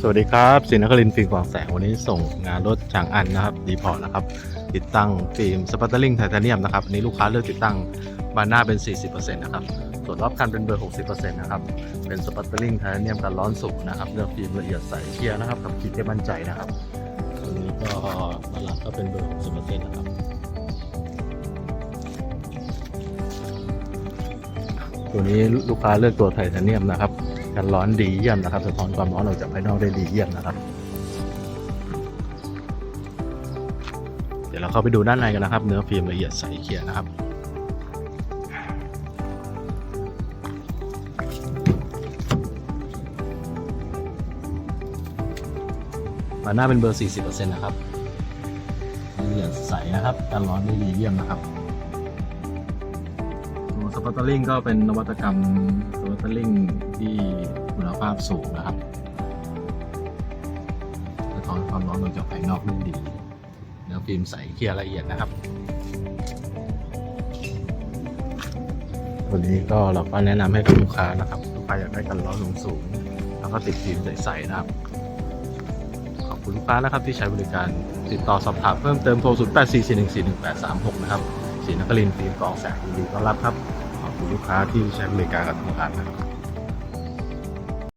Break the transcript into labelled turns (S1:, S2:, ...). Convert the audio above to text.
S1: สวัสดีครับสินครินฟิล์มกวางแสงวันนี้ส่งงานรถจางอันนะครับดีพอร์ตนะครับ ติดตั้งฟิล์มสปัตเตอร์ลิงไทเทเนียมนะครับอันนี้ลูกค้าเลือกติดตั้งบานหน้าเป็น 40%นะครับส่วนรอบคันเป็นเบอร์ 60%นะครับเป็นสปัตเตอร์ลิงไทเทเนียมกันร้อนสุกนะครับเลือกฟิล์มละเอียดใสเคลียร์นะครับกับคิดได้มั่นใจนะครับตัวนี้ก็ตลาดก็เป็นเบอร์ 60%นะครับ ตัวนี้ลูกค้าเลือกตัวไทเทเนียมนะครับกันร้อนดีเยี่ยมนะครับสะท้อนความร้อนออกจากภายนอกได้ดีเยี่ยมนะครับ เดี๋ยวเราเข้าไปดูด้านในกันนะครับ เนื้อฟิล์มละเอียดใสเคียนะครับมาหน้าเป็นเบอร์ 40%นะครับละเอียดใสนะครับกันร้อนได้ดีเยี่ยมนะครับ สปอตเตอร์ลิงก็เป็นนวัตกรรมสปอตเตอร์ลิงที่คุณภาพสูงนะครับสะท้อนความร้อนออกจากภายนอกได้ดี เนื้อฟิล์มใสเคลียร์ละเอียดนะครับ วันนี้ก็เราก็แนะนำให้กับลูกค้านะครับ ลูกค้าอยากได้กันร้อนสูงสูงๆแล้วก็ติดฟิล์มใสๆนะครับขอบคุณลูกค้านะครับที่ใช้บริการติดต่อสอบถามเพิ่มเติมโทร 0 8 4 4 1 4 1 8 3 6 นะครับ ศรีนครินทร์ฟิล์มกองแสงยินดีต้อนรับครับ ขอบคุณลูกค้าที่ใช้บริการกับทางร้านนะครับ